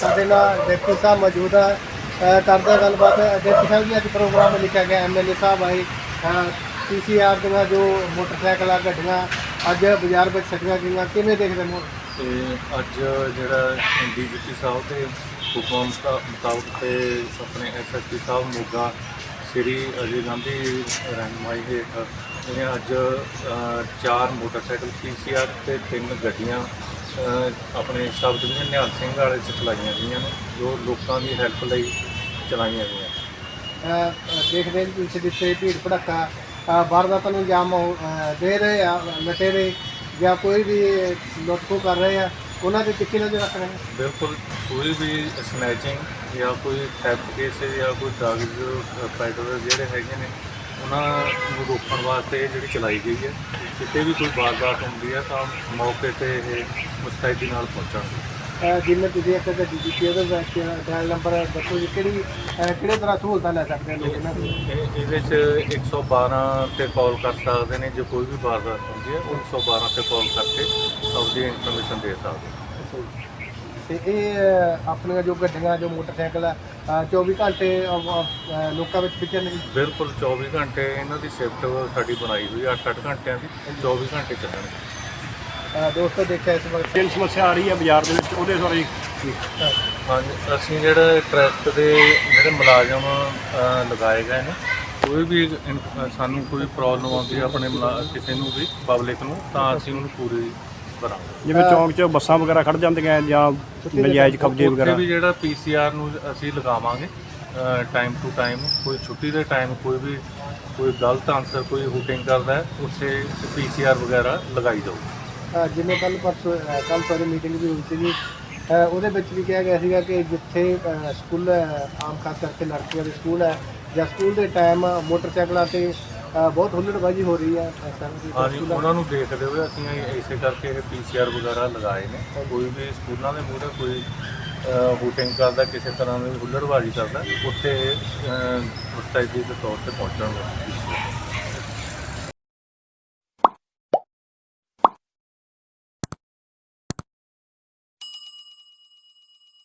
ਸਾਡੇ ਨਾਲ ਡਿਪਟੀ ਸਾਹਿਬ ਮੌਜੂਦ ਹੈ ਅ, ਕਰਦੇ ਗੱਲਬਾਤ। ਡਿਪਟੀ ਸਾਹਿਬ ਜੀ ਅੱਜ ਪ੍ਰੋਗਰਾਮ ਲਿਖਿਆ ਗਿਆ ਐਮਐਲਏ ਸਾਹਿਬ ਆਏ। ਪੀਸੀਆਰ ਦੀਆਂ ਜੋ ਮੋਟਰਸਾਈਕਲ ਆ ਗੱਡੀਆਂ ਅੱਜ ਬਾਜ਼ਾਰ ਵਿੱਚ ਛੱਡੀਆਂ ਗਈਆਂ। ਕਿਵੇਂ ਦੇਖਦੇ ਹੋ? ਤੇ ਅੱਜ ਜਿਹੜਾ ਡੀਜੀਪੀ ਸਾਹਿਬ ਦੇ ਹੁਕਮ ਮੁਤਾ- ਮੁਤਾਬਕ ਤੇ ਆਪਣੇ ਐਸਐਸਪੀ ਸਾਹਿਬ ਮੋਗਾ ਸ੍ਰੀ ਅਜੇ ਗਾਂਧੀ ਰਹਿਨਮਾਈ ਹੇਠ ਇਹਨੇ ਅੱਜ ਚਾਰ ਮੋਟਰਸਾਈਕਲ ਪੀਸੀਆਰ ਤੇ ਤਿੰਨ ਗੱਡੀਆਂ ਆਪਣੇ ਸਬ ਡਿਵੀਜ਼ਨ ਨਿਹਾਲ ਸਿੰਘ ਵਾਲੇ 'ਚ ਚਲਾਈਆਂ ਗਈਆਂ ਨੇ ਜੋ ਲੋਕਾਂ ਦੀ ਹੈਲਪ ਲਈ ਚਲਾਈਆਂ ਗਈਆਂ। ਦੇਖਦੇ ਹਾਂ ਕਿ ਜਿੱਥੇ ਭੀੜ ਭੜੱਕਾ ਵਾਰਦਾਤਾਂ ਨੂੰ ਅ, ਦੇ ਰਹੇ ਆ ਲਟੇਰੇ ਜਾਂ ਕੋਈ ਵੀ ਲੁੱਟਖੋ ਕਰ ਰਹੇ ਆ ਉਹਨਾਂ ਦੇ ਟਿੱਕੀ ਨਜ਼ਰ ਰੱਖ ਰਹੇ ਬਿਲਕੁਲ ਕੋਈ ਵੀ ਸਨੈਚਿੰਗ ਜਾਂ ਕੋਈ ਥੈਫਟ ਕੇਸ ਜਾਂ ਕੋਈ ਡਰੱਗਸ ਫਾਈਟਰ ਜਿਹੜੇ ਹੈਗੇ ਨੇ ਉਹਨਾਂ ਨੂੰ ਰੋਕਣ ਵਾਸਤੇ ਇਹ ਜਿਹੜੀ ਚਲਾਈ ਗਈ ਹੈ ਕਿਤੇ ਵੀ ਕੋਈ ਵਾਰਦਾਤ ਹੁੰਦੀ ਹੈ ਤਾਂ ਮੌਕੇ ਤੇ ਇਹ ਮੁਸਤੈਦੀ ਨਾਲ ਪਹੁੰਚਣਗੇ ਅ, ਜਿਵੇਂ ਤੁਸੀਂ ਇੱਕ ਗੱਡੀ ਕੀਤੀ ਉਹਦੇ ਡਾਇਲ ਨੰਬਰ ਦੱਸੋ ਜੀ ਕਿਹੜੀ ਕਿਹੜੇ ਤਰ੍ਹਾਂ ਸਹੂਲਤਾਂ ਲੈ ਸਕਦੇ ਲੋਕ ਇਹਨਾਂ ਇਹਦੇ 'ਚ 112 ਤੇ ਕਾਲ ਕਰ ਸਕਦੇ ਨੇ ਜੇ ਕੋਈ ਵੀ ਵਾਰਦਾਤ ਹੁੰਦੀ ਹੈ ਉਹ 112 ਤੇ ਕਾਲ ਕਰਕੇ ਆਪਦੀ ਇਨਫੋਰਮੇਸ਼ਨ ਦੇ ਸਕਦੇ ਨੇ। ਤੇ ਇਹ ਆਪਣੀਆਂ ਜੋ ਗੱਡੀਆਂ ਜੋ ਮੋਟਰਸਾਈਕਲ ਆ ਅ, 24 ਘੰਟੇ ਅ, ਅ, ਲੋਕਾਂ ਵਿੱਚ ਵਿਚਰਨ ਬਿਲਕੁਲ 24 ਘੰਟੇ ਇਹਨਾਂ ਦੀ ਸ਼ਿਫਟ ਸਾਡੀ ਬਣਾਈ ਹੋਈ 8-8 ਘੰਟਿਆਂ ਦੀ 24 ਘੰਟੇ ਚੱਲਣਗੇ। ਦੋਸਤੋ ਦੇਖਿਆ ਇਸ ਵਕਤ ਜਿਹੜੀ ਸਮੱਸਿਆ ਆ ਰਹੀ ਹੈ ਬਾਜ਼ਾਰ ਦੇ ਵਿੱਚ ਉਹਦੇ ਬਾਰੇ ਹਾਂਜੀ ਅਸੀਂ ਜਿਹੜੇ ਟ੍ਰੈਫਿਕ ਦੇ ਜਿਹੜੇ ਮੁਲਾਜ਼ਮ ਅ, ਲਗਾਏ ਗਏ ਨੇ ਕੋਈ ਵੀ ਇਨ- ਅ, ਸਾਨੂੰ ਕੋਈ ਪ੍ਰੋਬਲਮ ਆਉਂਦੀ ਹੈ ਆਪਣੇ ਮੁਲਾ- ਕਿਸੇ ਨੂੰ ਵੀ ਪਬਲਿਕ ਨੂੰ ਤਾਂ ਅਸੀਂ ਉਹਨੂੰ ਪੂਰੀ ਕਰਾਂਗੇ ਜਿਵੇਂ ਚੌਂਕ 'ਚ ਬੱਸਾਂ ਵਗੈਰਾ ਖੜ ਜਾਂਦੀਆਂ ਜਾਂ ਨਜਾਇਜ਼ ਕਬਜ਼ੇ ਉੱਥੇ ਵਗੈਰਾ ਵੀ ਜਿਹੜਾ ਪੀਸੀਆਰ ਨੂੰ ਅਸੀਂ ਲਗਾਵਾਂਗੇ ਟਾਈਮ ਟੂ ਟਾਈਮ ਕੋਈ ਛੁੱਟੀ ਦੇ ਟਾਈਮ ਕੋਈ ਵੀ ਕੋਈ ਗਲਤ ਆਨਸਰ ਕੋਈ ਹੁਟਿੰਗ ਕਰਦਾ ਹੈ ਉੱਥੇ ਪੀਸੀਆਰ ਵਗੈਰਾ ਲਗਾਈ ਜਾਊਗੀ। ਅ, ਜਿਵੇਂ ਕੱਲ ਪਰਸੋਂ ਕੱਲ ਤੁਹਾਡੀ ਮੀਟਿੰਗ ਵੀ ਹੋਈ ਸੀਗੀ ਅ, ਉਹਦੇ ਵਿੱਚ ਵੀ ਕਿਹਾ ਗਿਆ ਸੀਗਾ ਕਿ ਜਿੱਥੇ ਅ, ਸਕੂਲ ਹੈ, ਆਮ ਖਾਸ ਕਰਕੇ ਲੜਕੀਆਂ ਦੇ ਸਕੂਲ ਹੈ ਜਾਂ ਸਕੂਲ ਦੇ ਟਾਈਮ ਮੋਟਰਸਾਈਕਲਾਂ ਤੇ ਅ, ਬਹੁਤ ਹੁੱਲੜਬਾਜ਼ੀ ਹੋ ਰਹੀ ਹੈ ਅ, ਸਰ ਜੀ, ਹਾਂਜੀ ਉਹਨਾਂ ਨੂੰ ਦੇਖਦੇ ਹੋਏ ਅਸੀਂ ਇਹ- ਇਸੇ ਕਰਕੇ ਇਹ ਪੀਸੀਆਰ ਵਗੈਰਾ ਲਗਾਏ ਨੇ। ਕੋਈ ਵੀ ਸਕੂਲਾਂ ਦੇ ਮੂਹਰੇ ਕੋਈ ਹੂਟਿੰਗ ਕਰਦਾ ਕਿਸੇ ਤਰ੍ਹਾਂ ਦੀ ਹੁੱਲੜਬਾਜ਼ੀ ਕਰਦਾ ਉੱਥੇ ਮੁਸਤੈਦੀ ਦੇ ਤੌਰ ਤੇ ਪਹੁੰਚਣਗੇ